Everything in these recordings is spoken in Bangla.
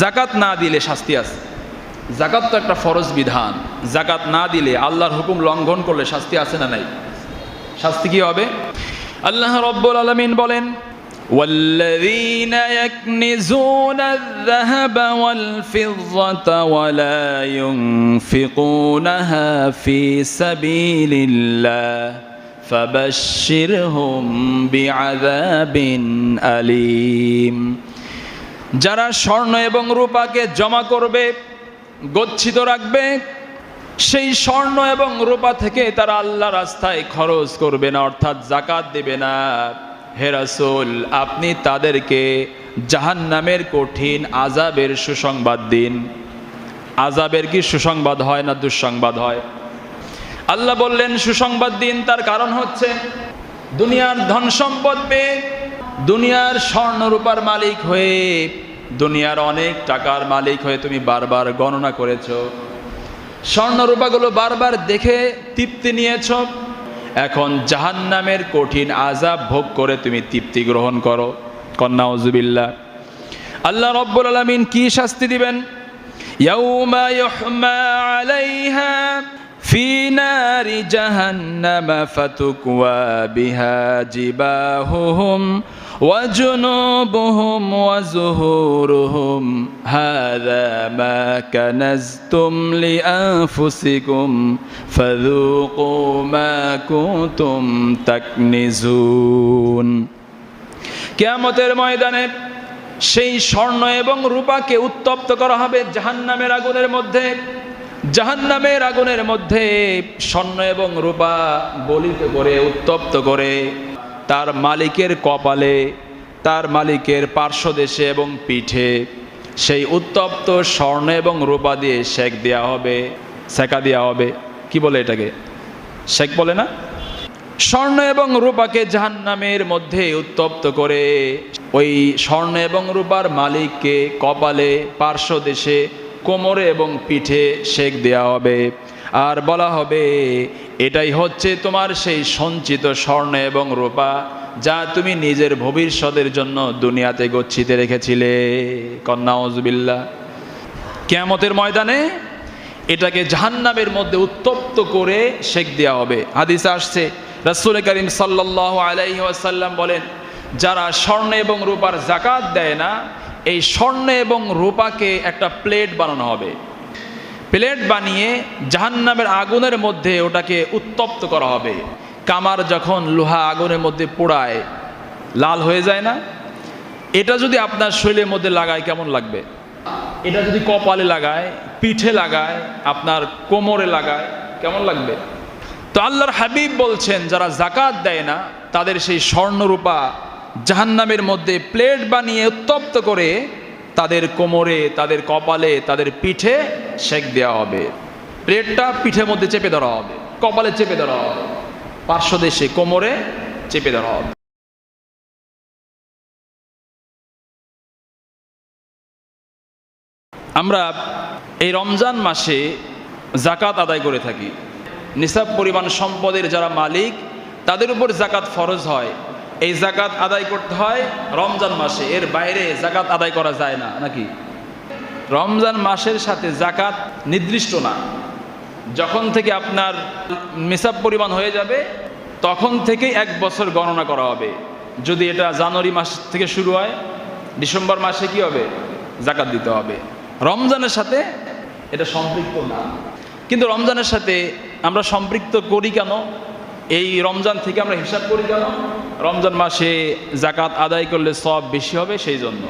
জাকাত না দিলে শাস্তি আছে জাকাত তো একটা ফরজ বিধান জাকাত না দিলে আল্লাহর হুকুম লঙ্ঘন করলে শাস্তি আছে না নাই শাস্তি কি হবে আল্লাহ রব্বুল আলমিন বলেন والذين يكنزون الذهب والفضة ولا ينفقونها في سبيل الله فبشرهم بعذاب أليم যারা স্বর্ণ এবং রূপাকে জমা করবে, গচ্ছিত রাখবে, সেই স্বর্ণ এবং রূপা থেকে তারা আল্লাহ রাস্তায় খরচ করবে না, অর্থাৎ জাকাত দেবে না। হে রাসূল, আপনি তাদেরকে জাহান্নামের কঠিন আজাবের সুসংবাদ দিন। আজাবের কি সুসংবাদ হয় না দুঃসংবাদ হয়? আল্লাহ বললেন, সুসংবাদ দিন, তার কারণ হচ্ছে দুনিয়ার ধন সম্পদ পেয়ে দুনিয়ার স্বর্ণ রূপার মালিক হয়ে দুনিয়ার অনেক টাকার মালিক হয়ে তুমি বারবার গণনা করেছ স্বর্ণ রূপাগুলো বারবার দেখে তৃপ্তি নিয়েছ এখন জাহান্নামের কঠিন আজাব ভোগ করে তুমি তৃপ্তি গ্রহণ করো কন্যা উজুবিল্লা আল্লাহ রব্বুল আলমিন কি শাস্তি দিবেন يوم يحمى عليها في نار جهنم فتكوى بها جباههم وجنوبهم وزهورهم هذا ما كنزتم لأنفسكم فذوقوا ما كنتم تكنزون কেয়ামতের ময়দানে সেই স্বর্ণ এবং রূপাকে উত্তপ্ত করা হবে জাহান্নামের আগুনের মধ্যে জাহান্নামের আগুনের মধ্যে স্বর্ণ এবং রূপা গলিত করে উত্তপ্ত করে তার মালিকের কপালে, তার মালিকের পার্শ্বদেশে এবং পিঠে সেই উত্তপ্ত স্বর্ণ এবং রূপা দিয়ে শেক দেওয়া হবে, সেকা দেওয়া হবে। কি বলে এটাকে? শেক বলে না? স্বর্ণ এবং রূপাকে জাহান্নামের মধ্যে উত্তপ্ত করে ওই স্বর্ণ এবং রূপার মালিককে কপালে, পার্শ্বদেশে, কোমরে এবং পিঠে শেক দেওয়া হবে। আর বলা হবে, এটাই হচ্ছে তোমার সেই সঞ্চিত স্বর্ণ এবং রূপা, যা তুমি নিজের ভবিষ্যতের জন্য দুনিয়াতে গচ্ছিতে রেখেছিলে। কন্যা ওজবিল্লা কেয়ামতের ময়দানে এটাকে জাহান্নামের মধ্যে উত্তপ্ত করে শেক দেওয়া হবে। হাদিসে আসছে, রসুল করিম সাল্লাহ আলাইহি ওয়াসাল্লাম বলেন, যারা স্বর্ণ এবং রূপার জাকাত দেয় না, এই স্বর্ণ এবং রূপাকে একটা প্লেট বানানো হবে। প্লেট বানিয়ে জাহান্নামের আগুনের মধ্যে ওটাকে উত্তপ্ত করা হবে। কামার যখন লোহা আগুনের মধ্যে পোড়ায়, লাল হয়ে যায় না? এটা যদি আপনার শরীরের মধ্যে লাগায়, কেমন লাগবে? এটা যদি কপালে লাগায়, পিঠে লাগায়, আপনার কোমরে লাগায়, কেমন লাগবে? তো আল্লাহর হাবিব বলছেন, যারা জাকাত দেয় না, তাদের সেই স্বর্ণরূপা জাহান্নামের মধ্যে প্লেট বানিয়ে উত্তপ্ত করে তাদের কোমরে, তাদের কপালে, তাদের পিঠে শেক দেওয়া হবে। প্লেটটা পিঠের মধ্যে চেপে ধরা হবে। কপালে চেপে ধরা হবে। পার্শ্বদেশে কোমরে চেপে ধরা হবে। আমরা এই রমজান মাসে জাকাত আদায় করে থাকি। নিসাব পরিমাণ সম্পদের যারা মালিক, তাদের উপর জাকাত ফরজ হয়। এই জাকাত আদায় করতে হয় রমজান মাসে। এর বাইরে জাকাত আদায় করা যায় না, নাকি? রমজান মাসের সাথে জাকাত নির্দিষ্ট না। যখন থেকে আপনার নিসাব পরিমাণ হয়ে যাবে, তখন থেকেই এক বছর গণনা করা হবে। যদি এটা জানুয়ারি মাস থেকে শুরু হয়, ডিসেম্বর মাসে কি হবে? জাকাত দিতে হবে। রমজানের সাথে এটা সম্পৃক্ত না। কিন্তু রমজানের সাথে আমরা সম্পৃক্ত করি কেন? এই রমজান থেকে আমরা হিসাব করি কেন? রমজান মাসে জাকাত আদায় করলে সব বেশি হবে সেই জন্য।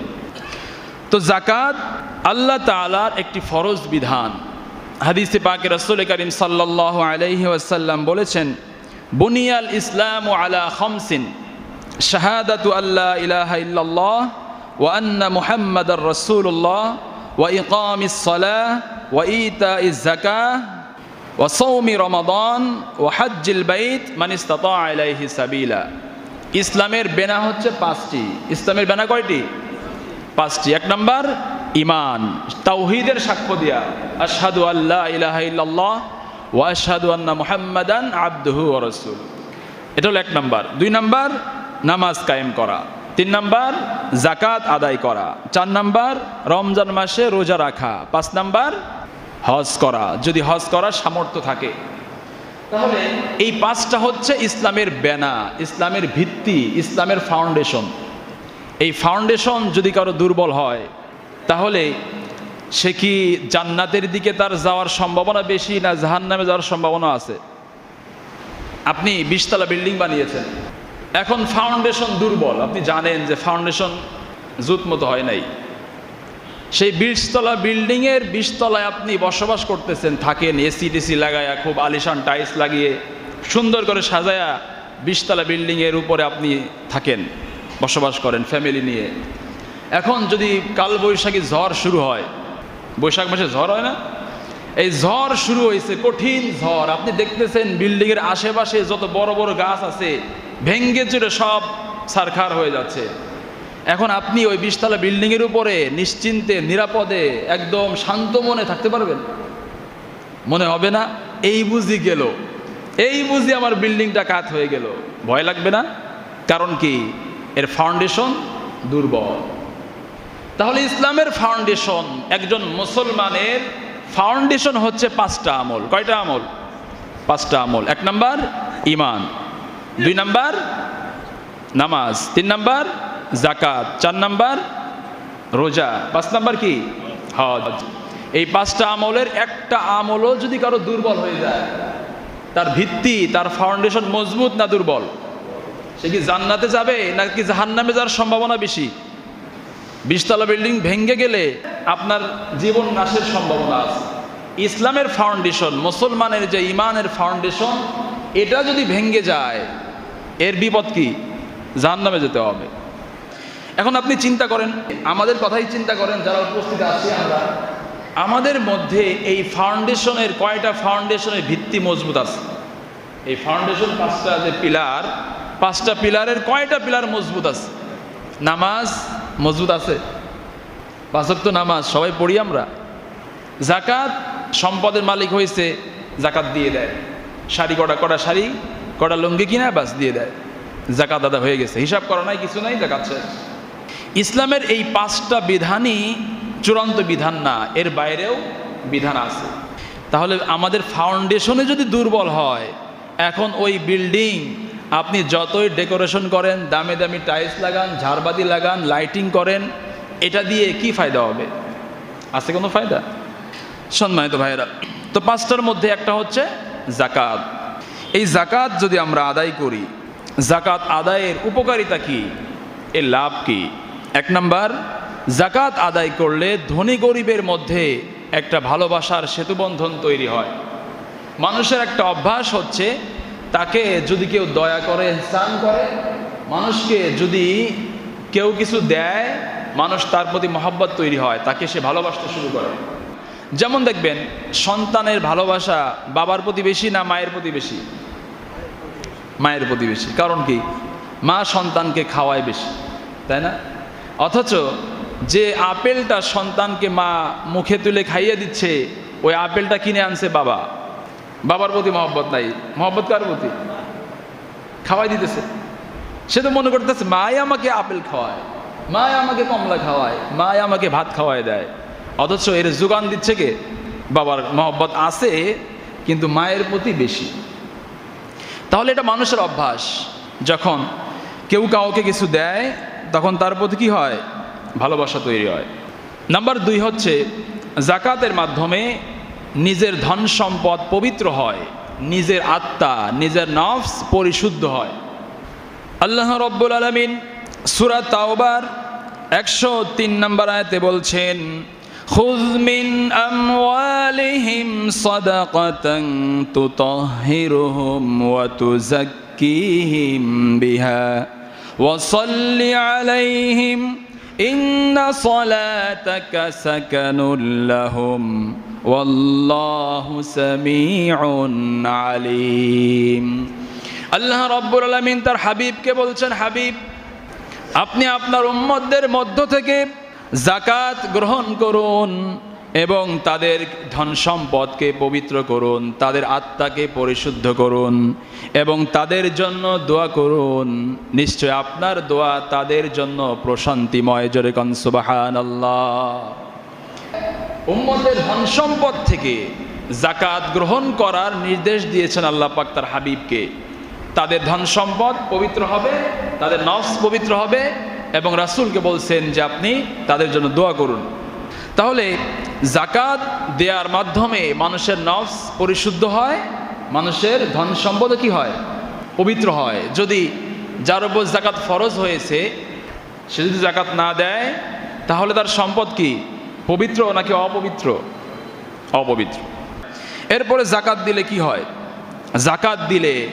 তো জাকাত আল্লাহ তালার একটি ফরজ বিধান। হাদিসে পাকে রসুল করিম সাল্লাহ আলহি ওয়াসাল্লাম বলেছেন, বুনিয়াল ইসলাম আলা খমসিন, শাহাদাতু আল্লাহ ইলাহা ইল্লাল্লাহ ওয়া আন্না মুহাম্মাদার রাসূলুল্লাহ ওয়া ইকামিস সালাহ ওয়া ইতাইজ যাকাহ ওয়া সাওমি রমাদান ওয়া হাজ্জিল বাইত মান ইসতাতা ইলাইহি সাবিলা। ইসলামের বেনা হচ্ছে পাঁচটি। ইসলামের বেনা কয়টি? পাঁচটি। এক নম্বর ইমান তাওহিদের সাক্ষ্য দিয়া। আশহাদু আল্লাহ ইলাহা ইল্লাল্লাহ ওয়া আশহাদু আন্না মুহাম্মাদান আবদুহু ওয়া রাসূল। এটা হলো এক নাম্বার। দুই নাম্বার, নামাজ কায়েম করা। তিন নাম্বার জাকাত আদায় করা। চার নাম্বার, রমজান মাসে রোজা রাখা। পাঁচ নাম্বার হজ করা, যদি হজ করার সামর্থ্য থাকে। তাহলে এই পাঁচটা হচ্ছে ইসলামের বেনা ইসলামের ভিত্তি, ইসলামের ফাউন্ডেশন। এই ফাউন্ডেশন যদি কারও দুর্বল হয়, তাহলে সে কি জান্নাতের দিকে তার যাওয়ার সম্ভাবনা বেশি না জাহান্নামে যাওয়ার সম্ভাবনা আছে? আপনি বিশতলা বিল্ডিং বানিয়েছেন। এখন ফাউন্ডেশন দুর্বল। আপনি জানেন যে ফাউন্ডেশন জুত মতো হয় নাই। সেই বিশতলা বিল্ডিংয়ের বিশতলায় আপনি বসবাস করতেছেন, থাকেন এসি টেসি লাগায়া, খুব আলিশান টাইলস লাগিয়ে, সুন্দর করে সাজায়া বিশতলা বিল্ডিংয়ের উপরে আপনি থাকেন, বসবাস করেন ফ্যামিলি নিয়ে। এখন যদি কাল বৈশাখী ঝড় শুরু হয়, বৈশাখ মাসে ঝড় হয় না? এই ঝড় শুরু হয়েছে, কঠিন ঝড়। আপনি দেখতেছেন বিল্ডিংয়ের আশেপাশে যত বড় বড় গাছ আছে, ভেঙ্গে চুরে সব সারখার হয়ে যাচ্ছে। এখন আপনি ওই বিশতলা বিল্ডিংয়ের উপরে নিশ্চিন্তে, নিরাপদে, একদম শান্ত মনে থাকতে পারবেন। মনে হবে না, এই বুঝি গেল। এই বুঝি আমার বিল্ডিংটা কাত হয়ে গেল। ভয় লাগবে না? কারণ কি? এর ফাউন্ডেশন দুর্বল। তাহলে ইসলামের ফাউন্ডেশন একজন মুসলমানের ফাউন্ডেশন হচ্ছে পাঁচটা আমল। কয়টা আমল? পাঁচটা আমল। এক নাম্বার ইমান দুই নাম্বার, নামাজ। তিন নাম্বার জাকাত চার নাম্বার, রোজা। পাঁচ নাম্বার কি? হজ। এই পাঁচটা আমলের একটা আমলও যদি কারও দুর্বল হয়ে যায়, তার ভিত্তি, তার ফাউন্ডেশন মজবুত না দুর্বল? সে কি জান্নাতে যাবে নাকি জাহান্নামে যাওয়ার সম্ভাবনা বেশি? বিশতলা বিল্ডিং ভেঙে গেলে আপনার জীবন নাশের সম্ভাবনা আছে। ইসলামের ফাউন্ডেশন মুসলমানের যে ইমানের ফাউন্ডেশন এটা যদি ভেঙে যায়, এর বিপদ কি? জাহান্নামে যেতে হবে। এখন আপনি চিন্তা করেন, আমাদের কথাই চিন্তা করেন, যারা উপস্থিত আছি আমরা। আমাদের মধ্যে এই ফাউন্ডেশনের কয়টা ফাউন্ডেশনের ভিত্তি মজবুত আছে? এই ফাউন্ডেশন পাঁচটা যে পিলার পাঁচটা পিলারের কয়টা পিলার মজবুত আছে? নামাজ মজবুত আছে? পাঁচক্ত নামাজ, সবাই পড়ি আমরা। জাকাত সম্পদের মালিক হয়েছে জাকাত দিয়ে দেয়। শাড়ি, কটা কটা শাড়ি, কটা লুঙ্গি কিনা বাস দিয়ে দেয়। জাকাত দাদা হয়ে গেছে। হিসাব করা নাই, কিছু নাই, জাকাত শেষ। ইসলামের এই পাঁচটা বিধানই চূড়ান্ত বিধান না, এর বাইরেও বিধান আছে। তাহলে আমাদের ফাউন্ডেশনে যদি দুর্বল হয়, এখন ওই বিল্ডিং আপনি যতই ডেকোরেশন করেন, দামে দামি টাইলস লাগান, ঝাড়বাতি লাগান লাইটিং করেন, এটা দিয়ে কি ফায়দা হবে? আছে কোনো ফায়দা? সম্মানিত ভাইয়েরা, তো পাঁচটার মধ্যে একটা হচ্ছে জাকাত। এই জাকাত যদি আমরা আদায় করি, জাকাত আদায়ের উপকারিতা কি? এর লাভ কি? এক নাম্বার জাকাত আদায় করলে ধনী গরিবের মধ্যে একটা ভালোবাসার সেতুবন্ধন তৈরি হয়। মানুষের একটা অভ্যাস হচ্ছে, তাকে যদি কেউ দয়া করে স্নান করে, মানুষকে যদি কেউ কিছু দেয়, মানুষ তার প্রতি মহাব্বত তৈরি হয়, তাকে সে ভালোবাসতে শুরু করে। যেমন দেখবেন, সন্তানের ভালোবাসা বাবার প্রতি বেশি না মায়ের প্রতি বেশি? মায়ের প্রতি বেশি। কারণ কি? মা সন্তানকে খাওয়ায় বেশি, তাই না? অথচ যে আপেলটা সন্তানকে মা মুখে তুলে খাইয়ে দিচ্ছে, ওই আপেলটা কিনে আনছে বাবা। বাবার প্রতি মহব্বত নাই। মহব্বত কার প্রতি? খাওয়াই দিতেছে। সে তো মনে করতেছে, মাই আমাকে আপেল খাওয়ায়, মাই আমাকে কমলা খাওয়ায়, মাই আমাকে ভাত খাওয়ায় দেয়। অথচ এর যোগান দিচ্ছে কে? বাবার মহব্বত আছে, কিন্তু মায়ের প্রতি বেশি। তাহলে এটা মানুষের অভ্যাস। যখন কেউ কাউকে কিছু দেয় তখন তার প্রতি কি হয়? ভালোবাসা তৈরি হয়। নাম্বার দুই হচ্ছে, জাকাতের মাধ্যমে নিজের ধন সম্পদ পবিত্র হয়, নিজের আত্মা, নিজের নফস পরিশুদ্ধ হয়। আল্লাহ রব্বুল আলমিন সুরা তাওবার একশো তিন নম্বর আয়তে বলছেন খুজ মিন আমওয়ালিহিম সাদাকাতান তুতাহহিরুহুম ওয়া তুযাক্কিহিম বিহা। সাল্লি আলাইহিম ইন্না সালাতাকা সাকানুল লাহুম ওয়াল্লাহু সামিউন আলিম আল্লাহ রব্বুল আলমিন তার হাবিবকে বলছেন, হাবিব, আপনি আপনার উম্মতদের মধ্য থেকে জাকাত গ্রহণ করুন। এবং তাদের ধন সম্পদকে পবিত্র করুন, তাদের আত্মাকে পরিশুদ্ধ করুন এবং তাদের জন্য দোয়া করুন। নিশ্চয় আপনার দোয়া তাদের জন্য প্রশান্তিময়। জোরে কনসুবাহান আল্লাহ উম্মতের ধন সম্পদ থেকে জাকাত গ্রহণ করার নির্দেশ দিয়েছেন আল্লাহ পাক তার হাবিবকে। তাদের ধন সম্পদ পবিত্র হবে, তাদের নফস পবিত্র হবে এবং রাসূলকে বলছেন যে আপনি তাদের জন্য দোয়া করুন। তাহলে জাকাত দেওয়ার মাধ্যমে মানুষের নফস পরিশুদ্ধ হয়, মানুষের ধন সম্পদ কি হয়? পবিত্র হয়। যদি যার উপর জাকাত ফরজ হয়েছে, সে যদি জাকাত না দেয়, তাহলে তার সম্পদ কি? পবিত্র নাকি অপবিত্র? অপবিত্র। এরপরে জাকাত দিলে কি হয়? জাকাত দিলে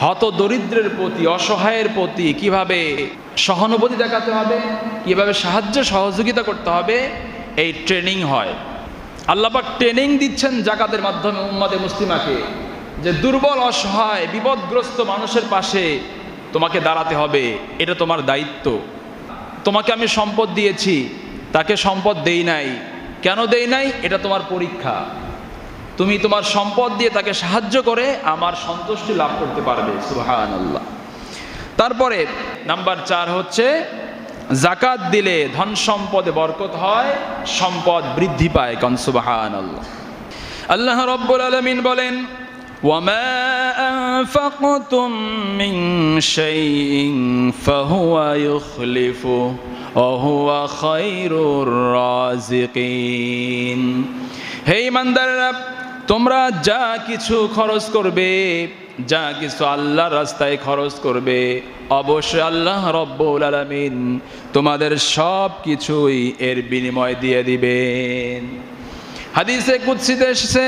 হত দরিদ্রের প্রতি, অসহায়ের প্রতি কীভাবে সহানুভূতি দেখাতে হবে, কীভাবে সাহায্য সহযোগিতা করতে হবে এই ট্রেনিং হয়। আল্লাপাক ট্রেনিং দিচ্ছেন জাকাতের মাধ্যমে উম্মাদে মুসলিমাকে যে দুর্বল, অসহায়, বিপদগ্রস্ত মানুষের পাশে তোমাকে দাঁড়াতে হবে। এটা তোমার দায়িত্ব। তোমাকে আমি সম্পদ দিয়েছি, তাকে সম্পদ দেই নাই। কেন দেই নাই? এটা তোমার পরীক্ষা। তুমি তোমার সম্পদ দিয়ে তাকে সাহায্য করে আমার সন্তুষ্টি লাভ করতে পারবে সুহান আল্লাহ তারপরে নাম্বার চার হচ্ছে জাকাত দিলে ধন সম্পদে বরকত হয় সম্পদ বৃদ্ধি পায় কন সুবাহান আল্লাহ আল্লাহ রব্বুল আলমিন বলেন وما أنفقتم من شيء فهو يخلفه وهو خير الرازقين হে ইমানদারেরা তোমরা যা কিছু খরচ করবে যা কিছু আল্লাহর রাস্তায় খরচ করবে, অবশ্যই আল্লাহ রব্বুল আলামিন তোমাদের সব কিছুই এর বিনিময় দিয়ে দিবেন। হাদিসে কুৎসিতে এসেছে,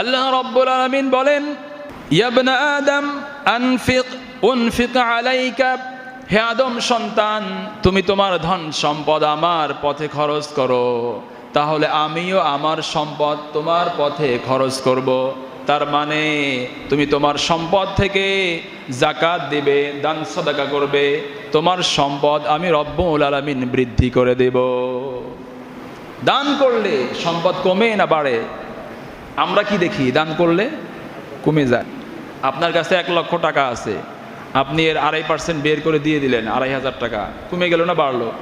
আল্লাহ রব্বুল আলামিন বলেন, ইয়াবনা আদম, আনফিক, উনফিক আলাইকা, হে আদম সন্তান, তুমি তোমার ধন সম্পদ আমার পথে খরচ করো, তাহলে আমিও আমার সম্পদ তোমার পথে খরচ করব। তার মানে তুমি তোমার সম্পদ থেকে জাকাত দিবে, দান সদাকা করবে, তোমার সম্পদ আমি রব্বুল আলামিন বৃদ্ধি করে দেব। দান করলে সম্পদ কমে না বাড়ে? আমরা কি দেখি? দান করলে কমে যায়। আপনার কাছে এক লক্ষ টাকা আছে। আপনি এর আড়াই পার্সেন্ট বের করে দিয়ে দিলেন, আড়াই হাজার টাকা। কমে গেল না বাড়লো?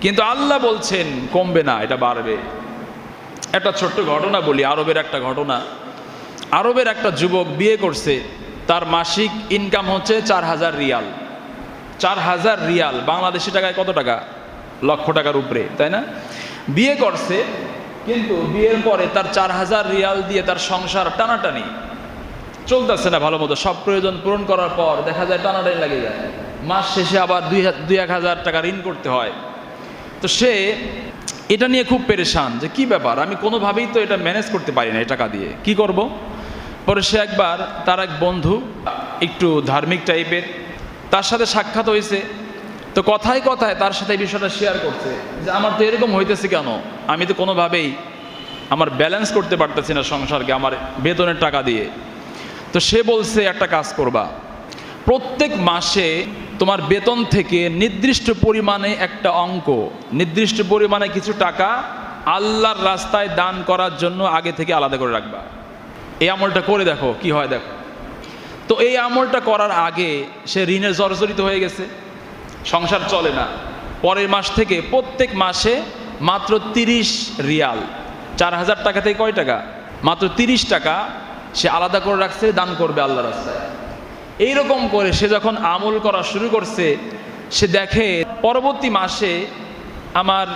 কিন্তু আল্লাহ বলছেন, কমবে না, এটা বাড়বে। একটা ছোট্ট ঘটনা বলি, আরবের একটা ঘটনা। আরবের একটা যুবক বিয়ে করছে, তার মাসিক ইনকাম হচ্ছে চার হাজার রিয়াল। চার হাজার রিয়াল, বাংলাদেশি টাকায় কত টাকা? লক্ষ টাকার উপরে, তাই না? বিয়ে করছে, কিন্তু বিয়ের পরে তার চার হাজার রিয়াল দিয়ে তার সংসার টানাটানি। চলতেছে না ভালো মতো, সব প্রয়োজন পূরণ করার পর দেখা যায় টানাটানি লাগে যায়। মাস শেষে আবার দুই দুই এক হাজার টাকা ঋণ করতে হয়। তো সে এটা নিয়ে খুব পেরেশান যে কি ব্যাপার? আমি কোনোভাবেই তো এটা ম্যানেজ করতে পারি না এই টাকা দিয়ে। কি করব? পরে সে একবার তার এক বন্ধু একটু ধার্মিক টাইপের, তার সাথে সাক্ষাৎ হয়েছে। তো কথায় কথায় তার সাথে এই বিষয়টা শেয়ার করছে যে, আমার তো এরকম হইতেছে কেন? আমি তো কোনোভাবেই আমার ব্যালেন্স করতে পারতেছি না সংসারকে, আমার বেতনের টাকা দিয়ে। তো সে বলছে, একটা কাজ করবা। প্রত্যেক মাসে তোমার বেতন থেকে নির্দিষ্ট পরিমাণে একটা অঙ্ক, নির্দিষ্ট পরিমাণে কিছু টাকা আল্লাহর রাস্তায় দান করার জন্য আগে থেকে আলাদা করে রাখবা। এই আমলটা করে দেখো, কি হয় দেখো। তো এই আমলটা করার আগে সে ঋণে জর্জরিত হয়ে গেছে, সংসার চলে না। পরের মাস থেকে প্রত্যেক মাসে মাত্র তিরিশ রিয়াল, চার হাজার টাকা থেকে কয় টাকা? মাত্র তিরিশ টাকা সে আলাদা করে রাখছে, দান করবে আল্লাহ রাস্তায়। এইরকম করে সে যখন আমল করা শুরু করছে, সে দেখে পরবর্তী মাসে আমার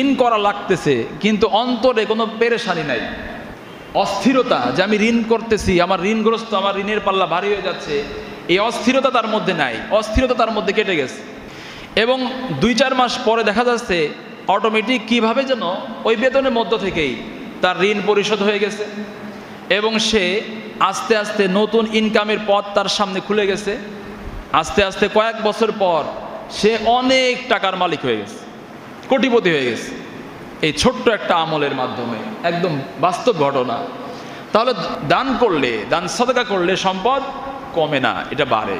ঋণ করা লাগতেছে, কিন্তু অন্তরে কোনো পেরেশানি নাই। অস্থিরতা যে আমি ঋণ করতেছি, আমার ঋণগ্রস্ত, আমার ঋণের পাল্লা ভারী হয়ে যাচ্ছে, এই অস্থিরতা তার মধ্যে নাই। অস্থিরতা তার মধ্যে কেটে গেছে। এবং দুই চার মাস পরে দেখা যাচ্ছে অটোমেটিক কীভাবে যেন ওই বেতনের মধ্য থেকেই তার ঋণ পরিশোধ হয়ে গেছে এবং সে আস্তে আস্তে নতুন ইনকামের পথ তার সামনে খুলে গেছে। আস্তে আস্তে কয়েক বছর পর সে অনেক টাকার মালিক হয়ে গেছে, কোটিপতি হয়ে গেছে। এই ছোট্ট একটা আমলের মাধ্যমে, একদম বাস্তব ঘটনা। তাহলে দান করলে, দান সদকা করলে সম্পদ কমে না, এটা বাড়ে।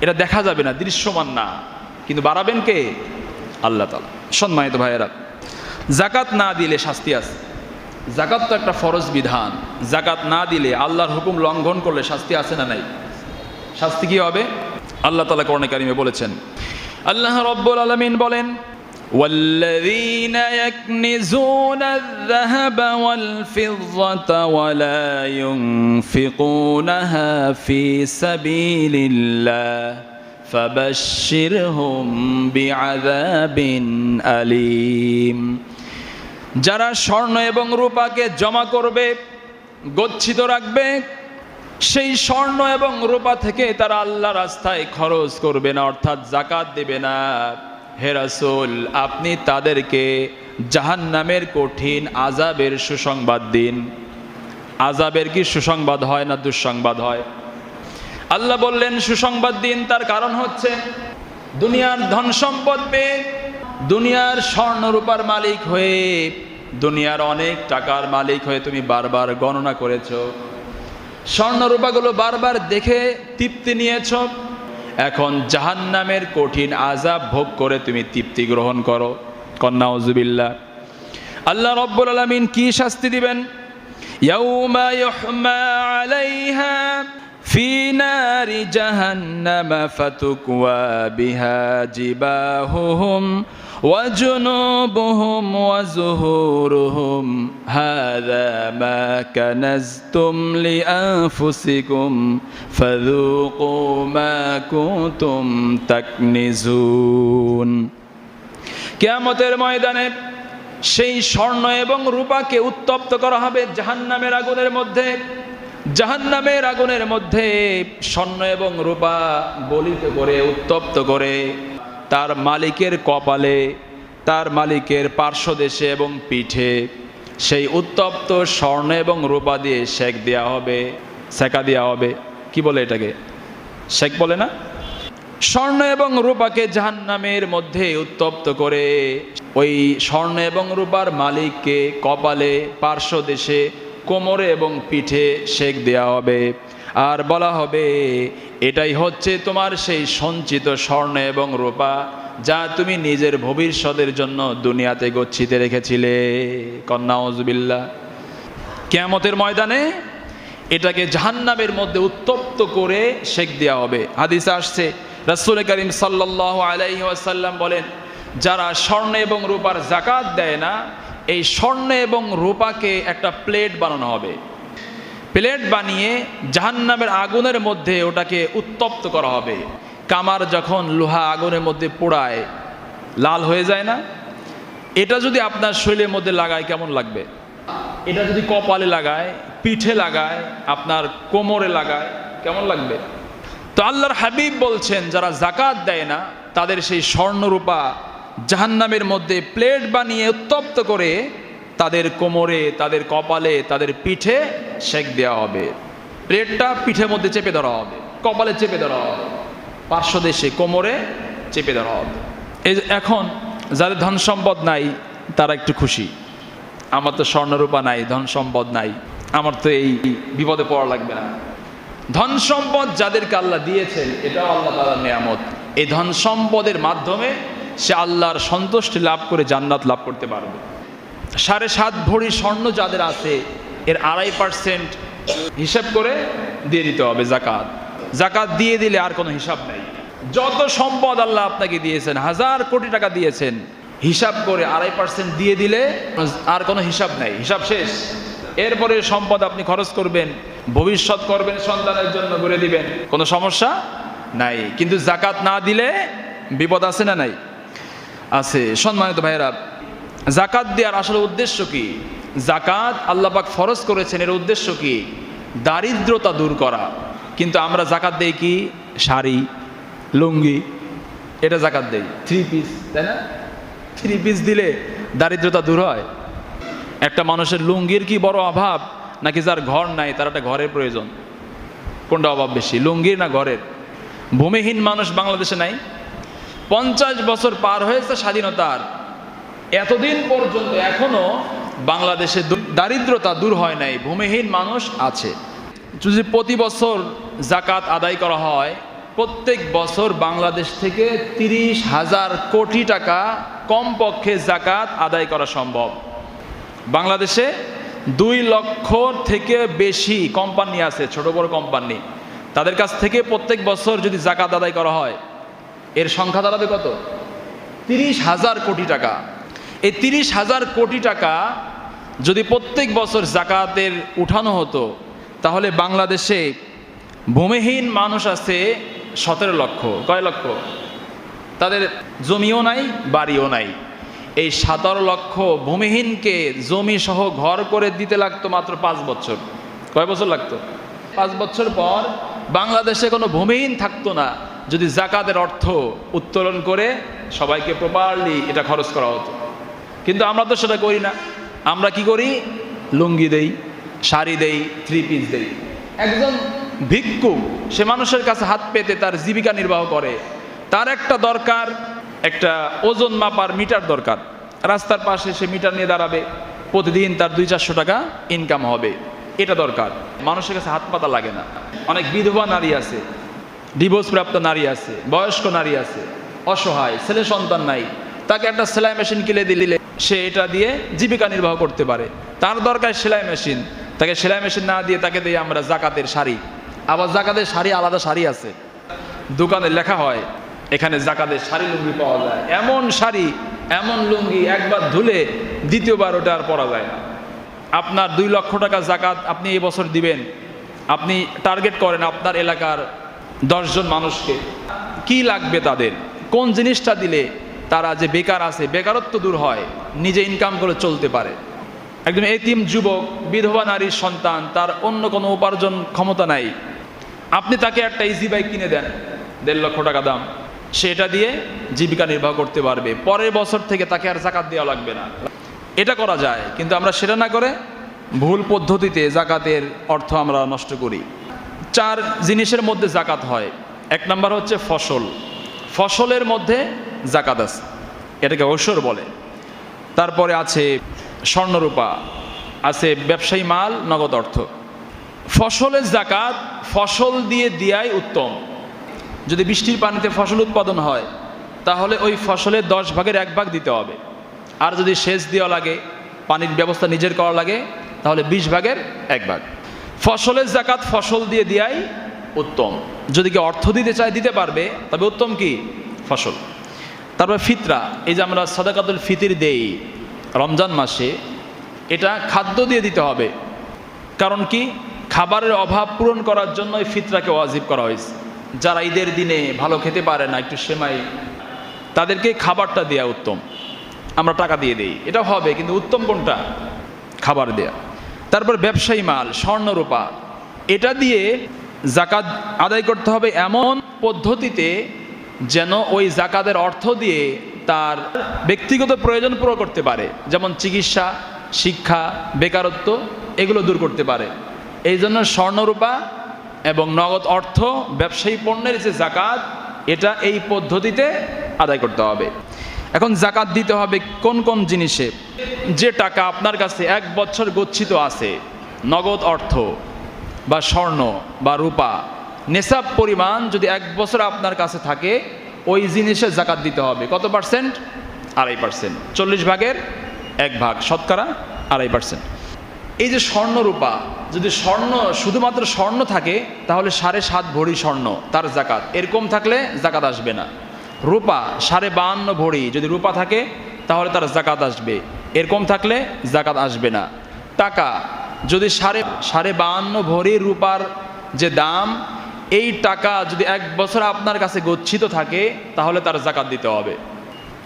এটা দেখা যাবে না, দৃশ্যমান না। কিন্তু বাড়াবেন কে? আল্লাহ তালা সম্মানিত ভাইয়েরা জাকাত না দিলে শাস্তি আছে। জাকাত তো একটা ফরজ বিধান। জাকাত না দিলে আল্লাহর হুকুম লঙ্ঘন করলে শাস্তি আছে না নাই? শাস্তি কি হবে? আল্লাহ তালা করণে কারিমে বলেছেন, আল্লাহ রব্বুল আলমিন বলেন والذين يكنزون الذهب والفضة ولا ينفقونها في سبيل الله فبشرهم بعذاب أليم যারা স্বর্ণ এবং রূপাকে জমা করবে গচ্ছিত রাখবে সেই স্বর্ণ এবং রূপা থেকে তারা আল্লাহ রাস্তায় খরচ করবে না অর্থাৎ জাকাত দেবে না হে রাসূল, আপনি তাদেরকে জাহান্নামের কঠিন আজাবের সুসংবাদ দিন। আজাবের কি সুসংবাদ হয় না দুঃসংবাদ হয়? আল্লাহ বললেন, সুসংবাদ দিন, তার কারণ হচ্ছে দুনিয়ার ধন সম্পদ পেয়ে দুনিয়ার স্বর্ণ রূপার মালিক হয়ে দুনিয়ার অনেক টাকার মালিক হয়ে তুমি বারবার গণনা করেছ। স্বর্ণ রূপাগুলো বারবার দেখে তৃপ্তি নিয়েছ। এখন জাহান্নামের কঠিন আজাব ভোগ করে তুমি তৃপ্তি গ্রহণ করো কন্যা উজুবিল্লা আল্লাহ রব্বুল আলমিন কি শাস্তি দিবেন يوم يحمى عليها في نار جهنم فتكوى بها جباههم وجنوبهم وزهورهم هذا ما كنزتم لأنفسكم فذوقوا ما كنتم تكنزون কেয়ামতের ময়দানে সেই স্বর্ণ এবং রূপাকে উত্তপ্ত করা হবে জাহান্নামের আগুনের মধ্যে জাহান্নামের আগুনের মধ্যে স্বর্ণ এবং রূপা গলিত করে উত্তপ্ত করে তার মালিকের কপালে, তার মালিকের পার্শ্বদেশে এবং পিঠে। সেই উত্তপ্ত স্বর্ণ এবং রূপা দিয়ে শেক দেওয়া হবে সেকা দেওয়া হবে। কি বলে এটাকে? শেক বলে না? স্বর্ণ এবং রূপাকে জাহান্নামের মধ্যে উত্তপ্ত করে, ওই স্বর্ণ এবং রূপার মালিককে কপালে, পার্শ্বদেশে, কোমরে এবং পিঠে শেক দেওয়া হবে। আর বলা হবে, এটাই হচ্ছে তোমার সেই সঞ্চিত স্বর্ণ এবং রূপা, যা তুমি নিজের ভবিষ্যতের জন্য দুনিয়াতে গচ্ছিতে রেখেছিলে। কন্যা ওজবিল্লা কেয়ামতের ময়দানে এটাকে জাহান্নামের মধ্যে উত্তপ্ত করে শেক দেওয়া হবে। হাদিসে আসছে, রাসূল করিম সাল্লাহ আলাইহি ওয়াসাল্লাম বলেন, যারা স্বর্ণ এবং রূপার জাকাত দেয় না, এই স্বর্ণ এবং রূপাকে একটা প্লেট বানানো হবে। প্লেট বানিয়ে জাহান্নামের আগুনের মধ্যে ওটাকে উত্তপ্ত করা হবে। কামার যখন লোহা আগুনের মধ্যে পোড়ায়, লাল হয়ে যায় না? এটা যদি আপনার শরীরের মধ্যে লাগায়, কেমন লাগবে? এটা যদি কপালে লাগায়, পিঠে লাগায়, আপনার কোমরে লাগায়, কেমন লাগবে? তো আল্লাহর হাবিব বলছেন, যারা জাকাত দেয় না, তাদের সেই স্বর্ণরূপা জাহান্নামের মধ্যে প্লেট বানিয়ে উত্তপ্ত করে তাদের কোমরে, তাদের কপালে, তাদের পিঠে শেক দেওয়া হবে। প্লেটটা পিঠের মধ্যে চেপে ধরা হবে। কপালে চেপে ধরা হবে। পার্শ্বদেশে কোমরে চেপে ধরা হবে। এই এখন যাদের ধন সম্পদ নাই, তারা একটু খুশি। আমার তো স্বর্ণরূপা নাই, ধন সম্পদ নাই। আমার তো এই বিপদে পড়া লাগবে না। ধন সম্পদ যাদেরকে আল্লাহ দিয়েছেন, এটাও আল্লাহ তালার নিয়ামত। এই ধন সম্পদের মাধ্যমে সে আল্লাহর সন্তুষ্টি লাভ করে জান্নাত লাভ করতে পারবে। সাড়ে সাত ভরি স্বর্ণ যাদের আছে, এর আড়াই পার্সেন্ট হিসাব করে দিয়ে দিতে হবে জাকাত। জাকাত দিয়ে দিলে আর কোনো হিসাব নেই। যত সম্পদ আল্লাহ আপনাকে দিয়েছেন, হাজার কোটি টাকা দিয়েছেন, হিসাব করে আড়াই পার্সেন্ট দিয়ে দিলে আর কোনো হিসাব নেই। হিসাব শেষ। এরপরে সম্পদ আপনি খরচ করবেন, ভবিষ্যৎ করবেন, সন্তানের জন্য করে দিবেন, কোনো সমস্যা নাই। কিন্তু জাকাত না দিলে বিপদ আছে না নাই? আছে। সম্মানিত ভাইয়েরা জাকাত দেওয়ার আসলে উদ্দেশ্য কি? জাকাত আল্লাপাক ফরজ করেছেন, এর উদ্দেশ্য কি? দারিদ্রতা দূর করা। কিন্তু আমরা জাকাত দেই কি? শাড়ি, লুঙ্গি, এটা জাকাত দেই। থ্রি পিস তাই না? থ্রি পিস দিলে দারিদ্রতা দূর হয়। একটা মানুষের লুঙ্গির কি বড় অভাব? নাকি যার ঘর নাই, তার একটা ঘরের প্রয়োজন? কোনটা অভাব বেশি, লুঙ্গির না ঘরের? ভূমিহীন মানুষ বাংলাদেশে নাই। পঞ্চাশ বছর পার হয়েছে স্বাধীনতার। এতদিন পর্যন্ত এখনও বাংলাদেশে দারিদ্রতা দূর হয় নাই, ভূমিহীন মানুষ আছে। যদি প্রতি বছর জাকাত আদায় করা হয়, প্রত্যেক বছর বাংলাদেশ থেকে তিরিশ হাজার কোটি টাকা কমপক্ষে জাকাত আদায় করা সম্ভব। বাংলাদেশে দুই লক্ষ থেকে বেশি কোম্পানি আছে, ছোট বড় কোম্পানি তাদের কাছ থেকে প্রত্যেক বছর যদি জাকাত আদায় করা হয়, এর সংখ্যা দাঁড়াবে কত? তিরিশ হাজার কোটি টাকা। এই তিরিশ হাজার কোটি টাকা যদি প্রত্যেক বছর জাকাতের উঠানো হতো, তাহলে বাংলাদেশে ভূমিহীন মানুষ আছে সতেরো লক্ষ। কয় লক্ষ? তাদের জমিও নাই, বাড়িও নাই। এই সতেরো লক্ষ ভূমিহীনকে জমি সহ ঘর করে দিতে লাগতো মাত্র পাঁচ বছর। কয় বছর লাগতো? পাঁচ বছর পর বাংলাদেশে কোনো ভূমিহীন থাকতো না। যদি জাকাতের অর্থ উত্তোলন করে সবাইকে প্রপারলি এটা খরচ করা হতো। কিন্তু আমরা তো সেটা করি না। আমরা কি করি? লুঙ্গি দেই, শাড়ি দেই থ্রি পিস দেই। একজন ভিক্ষুক সে মানুষের কাছে হাত পেতে তার জীবিকা নির্বাহ করে। তার একটা দরকার, একটা ওজন মাপার মিটার দরকার। রাস্তার পাশে সে মিটার নিয়ে দাঁড়াবে, প্রতিদিন তার দুই চারশো টাকা ইনকাম হবে। এটা দরকার। মানুষের কাছে হাত পাতা লাগে না। অনেক বিধবা নারী আছে ডিভোর্স প্রাপ্ত নারী আছে, বয়স্ক নারী আছে, অসহায়, ছেলে সন্তান নাই। তাকে একটা সেলাই মেশিন কিনে দিলে সে এটা দিয়ে জীবিকা নির্বাহ করতে পারে। তার দরকার সেলাই মেশিন। তাকে সেলাই মেশিন না দিয়ে তাকে দিই আমরা জাকাতের শাড়ি। আবার জাকাতের শাড়ি আলাদা শাড়ি আছে। দোকানে লেখা হয়, এখানে জাকাতের শাড়ি লুঙ্গি পাওয়া যায়। এমন শাড়ি, এমন লুঙ্গি একবার ধুলে দ্বিতীয়বার ওটা আর পরা যায় না। আপনার দুই লক্ষ টাকা জাকাত আপনি এই বছর দিবেন। আপনি টার্গেট করেন আপনার এলাকার দশজন মানুষকে। কি লাগবে তাদের? কোন জিনিসটা দিলে তারা যে বেকার আছে, বেকারত্ব দূর হয়, নিজে ইনকাম করে চলতে পারে। একজন এতিম যুবক, বিধবা নারীর সন্তান, তার অন্য কোনো উপার্জন ক্ষমতা নাই। আপনি তাকে একটা ইজি বাইক কিনে দেন, দেড় লক্ষ টাকা দাম। সেটা দিয়ে জীবিকা নির্বাহ করতে পারবে। পরের বছর থেকে তাকে আর জাকাত দেওয়া লাগবে না। এটা করা যায়, কিন্তু আমরা সেটা না করে ভুল পদ্ধতিতে জাকাতের অর্থ আমরা নষ্ট করি। চার জিনিসের মধ্যে জাকাত হয়। এক নাম্বার হচ্ছে ফসল। ফসলের মধ্যে জাকাত আছে। এটাকে ঐশ্বর বলে। তারপরে আছে স্বর্ণরূপা, আছে ব্যবসায়ী মাল, নগদ অর্থ। ফসলের জাকাত ফসল দিয়ে দেয়াই উত্তম। যদি বৃষ্টির পানিতে ফসল উৎপাদন হয়, তাহলে ওই ফসলের দশ ভাগের এক ভাগ দিতে হবে। আর যদি সেচ দেওয়া লাগে, পানির ব্যবস্থা নিজের করা লাগে, তাহলে বিশ ভাগের এক ভাগ। ফসলের জাকাত ফসল দিয়ে দেয়াই উত্তম। যদি কেউ অর্থ দিতে চায়, দিতে পারবে। তবে উত্তম কি? ফসল। তারপর ফিতরা, এই যে আমরা সদাকাতুল ফিতির দেই রমজান মাসে, এটা খাদ্য দিয়ে দিতে হবে। কারণ কি? খাবারের অভাব পূরণ করার জন্য ফিতরাকে ওয়াজিব করা হয়েছে। যারা ঈদের দিনে ভালো খেতে পারে না, একটু সেমাই, তাদেরকে খাবারটা দেওয়া উত্তম। আমরা টাকা দিয়ে দিই। এটা হবে, কিন্তু উত্তম কোনটা? খাবার দেয়া। তারপর ব্যবসায়ী মাল স্বর্ণরূপা এটা দিয়ে জাকাত আদায় করতে হবে এমন পদ্ধতিতে যেন ওই জাকাতের অর্থ দিয়ে তার ব্যক্তিগত প্রয়োজন পুরো করতে পারে। যেমন চিকিৎসা, শিক্ষা, বেকারত্ব, এগুলো দূর করতে পারে। এই জন্য স্বর্ণরূপা এবং নগদ অর্থ, ব্যবসায়ী পণ্যের যে জাকাত, এটা এই পদ্ধতিতে আদায় করতে হবে। এখন জাকাত দিতে হবে কোন কোন জিনিসে? যে টাকা আপনার কাছে এক বছর গচ্ছিত আছে, নগদ অর্থ বা স্বর্ণ বা রূপা নেশাব পরিমাণ যদি এক বছর আপনার কাছে থাকে, ওই জিনিসে জাকাত দিতে হবে। কত পার্সেন্ট? আড়াই পার্সেন্ট। চল্লিশ ভাগের এক ভাগ। শতকরা আড়াই পার্সেন্ট। এই যে স্বর্ণ রূপা, যদি স্বর্ণ, শুধুমাত্র স্বর্ণ থাকে, তাহলে সাড়ে সাত ভরি স্বর্ণ, তার জাকাত। এরকম থাকলে জাকাত আসবে না। রূপা, সাড়ে বাহান্ন ভরি। যদি রূপা থাকে, তাহলে তার জাকাত আসবে। এরকম থাকলে জাকাত আসবে না। টাকা, যদি সাড়ে সাড়ে বাহান্ন ভরি রূপার যে দাম এই টাকা যদি এক বছর আপনার কাছে গচ্ছিত থাকে, তাহলে তার জাকাত দিতে হবে।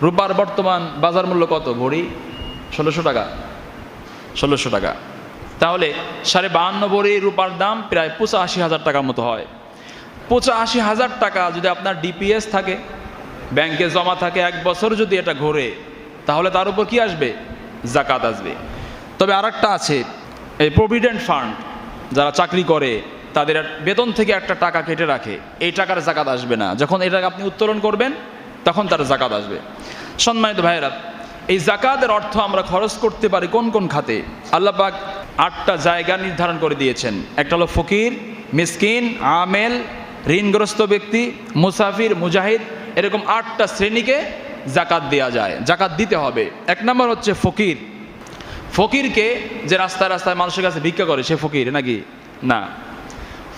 রূপার বর্তমান বাজার মূল্য কত? ভরি? ষোলোশো টাকা। ষোলোশো টাকা। তাহলে সাড়ে বাহান্ন ভরি রূপার দাম প্রায় পঁচাশি হাজার টাকার মতো হয়। পঁচাশি হাজার টাকা যদি আপনার ডিপিএস থাকে, ব্যাংকে জমা থাকে এক বছর যদি এটা ঘোরে, তাহলে তার উপর কি আসবে? জাকাত আসবে। তবে আর আছে, এই প্রভিডেন্ট ফান্ড যারা চাকরি করে তাদের বেতন থেকে একটা টাকা কেটে রাখে। এই টাকার জাকাত আসবে না। যখন এটাকে আপনি উত্তোলন করবেন, তখন তার জাকাত আসবে। সম্মানিত ভাইয়েরা, এই জাকাতের অর্থ আমরা খরচ করতে পারি কোন কোন খাতে? আল্লাহ পাক আটটা জায়গা নির্ধারণ করে দিয়েছেন। একটা হলো ফকির, মিসকিন, আমেল, ঋণগ্রস্ত ব্যক্তি, মুসাফির, মুজাহিদ, এরকম আটটা শ্রেণীকে জাকাত দেওয়া যায়, জাকাত দিতে হবে। এক নম্বর হচ্ছে ফকির। ফকিরকে যে রাস্তায় রাস্তায় মানুষের কাছে ভিক্ষা করে, সে ফকির নাকি? না।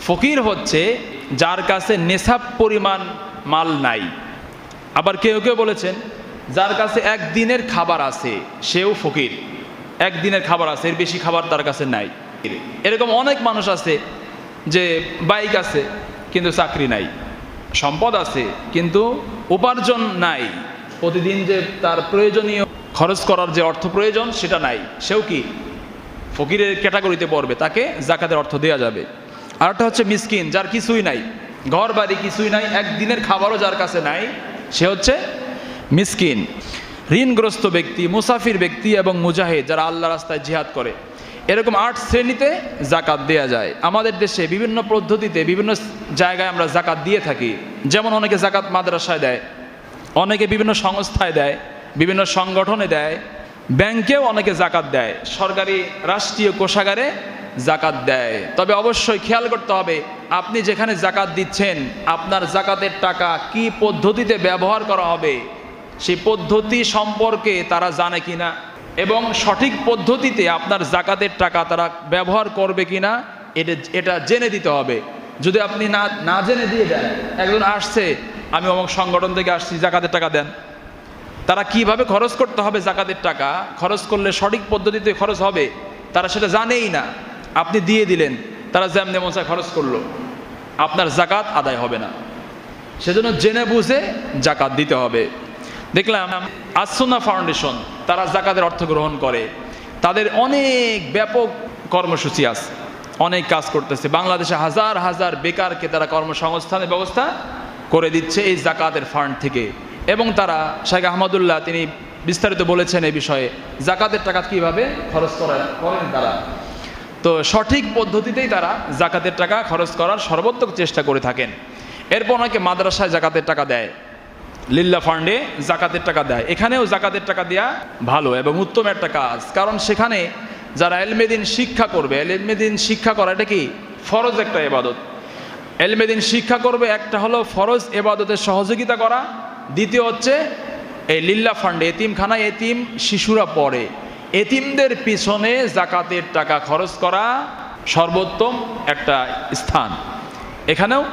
ফকির হচ্ছে যার কাছে নেশাব পরিমাণ মাল নাই। আবার কেউ কেউ বলেছেন, যার কাছে একদিনের খাবার আছে, সেও ফকির। একদিনের খাবার আছে, এর বেশি খাবার তার কাছে নাই। এরকম অনেক মানুষ আছে যে বাইক আছে, কিন্তু চাকরি নাই। সম্পদ আছে, কিন্তু উপার্জন নাই। প্রতিদিন যে তার প্রয়োজনীয় খরচ করার যে অর্থ প্রয়োজন, সেটা নাই। সেও কি? ফকিরের ক্যাটাগরিতে পড়বে, তাকে জাকাতের অর্থ দেওয়া যাবে। আর একটা হচ্ছে মিসকিন, যার কিছুই নাই। ঘর বাড়ি কিছুই নাই একদিনের খাবারও যার কাছে নাই, সে হচ্ছে মিসকিন। ঋণগ্রস্ত ব্যক্তি, মুসাফির ব্যক্তি এবং মুজাহিদ, যারা আল্লাহ রাস্তায় জিহাদ করে। এরকম আট শ্রেণীতে জাকাত দেয়া যায়। আমাদের দেশে বিভিন্ন পদ্ধতিতে, বিভিন্ন জায়গায় আমরা জাকাত দিয়ে থাকি। যেমন অনেকে জাকাত মাদ্রাসায় দেয়, অনেকে বিভিন্ন সংস্থায় দেয়, বিভিন্ন সংগঠনে দেয়, ব্যাংকেও অনেকে জাকাত দেয়। সরকারি, রাষ্ট্রীয় কোষাগারে জাকাত দেয়। তবে অবশ্যই খেয়াল করতে হবে, আপনি যেখানে জাকাত দিচ্ছেন, আপনার জাকাতের টাকা কি পদ্ধতিতে ব্যবহার করা হবে, সেই পদ্ধতি সম্পর্কে তারা জানে কিনা, এবং সঠিক পদ্ধতিতে আপনার জাকাতের টাকা তারা ব্যবহার করবে কিনা, এটা এটা জেনে দিতে হবে। যদি আপনি না না জেনে দিয়ে দেন একজন আসছে, আমি অমুক সংগঠন থেকে আসছি, জাকাতের টাকা দেন। তারা কীভাবে খরচ করতে হবে জাকাতের টাকা? খরচ করলে সঠিক পদ্ধতিতে খরচ হবে, তারা সেটা জানেই না। আপনি দিয়ে দিলেন, তারা যেমনে মশায় খরচ করল। আপনার জাকাত আদায় হবে না। সেজন্য জেনে বুঝে জাকাত দিতে হবে। দেখলাম আসুনা ফাউন্ডেশন, তারা জাকাতের অর্থ গ্রহণ করে। তাদের অনেক ব্যাপক কর্মসূচি আছে, অনেক কাজ করতেছে। বাংলাদেশে হাজার হাজার বেকারকে তারা কর্মসংস্থানের ব্যবস্থা করে দিচ্ছে এই জাকাতের ফান্ড থেকে। এবং তারা শেখ আহমদুল্লাহ তিনি বিস্তারিত বলেছেন এই বিষয়ে, জাকাতের টাকা কীভাবে খরচ করা করেন তারা। তো সঠিক পদ্ধতিতেই তারা জাকাতের টাকা খরচ করার সর্বোত্তক চেষ্টা করে থাকেন। এরপর অনেকে মাদ্রাসায় জাকাতের টাকা দেয়। লিল্লা ফান্ডে জাকাতের টাকা দেয়। এখানেও জাকাতের টাকা দেওয়া ভালো এবং উত্তম একটা কাজ। কারণ সেখানে যারা এলমেদিন শিক্ষা করবে এলমেদিন শিক্ষা করা এটা কি? ফরজ একটা এবাদত। এলমেদিন শিক্ষা করবে একটা হলো ফরজ এবাদতের সহযোগিতা করা। দ্বিতীয় হচ্ছে এই লিল্লা ফান্ডে এতিমখানায় এতিম শিশুরা পড়ে। এতিমদের পিছনে জাকাতের টাকা খরচ করা সর্বোত্তম একটা স্থান। এখানেও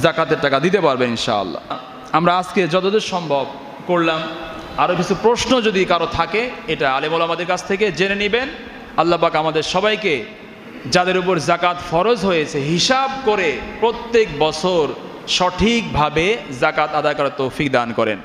জাকাতের টাকা দিতে পারবেন ইনশাআল্লাহ। আমরা আজকে যতদূর সম্ভব করলাম। আরও কিছু প্রশ্ন যদি কারও থাকে, এটা আলেমুল আমাদের কাছ থেকে জেনে নেবেন। আল্লাহ পাক আমাদের সবাইকে যাদের উপর জাকাত ফরজ হয়েছে, হিসাব করে প্রত্যেক বছর সঠিকভাবে জাকাত আদায় করার তৌফিক দান করেন।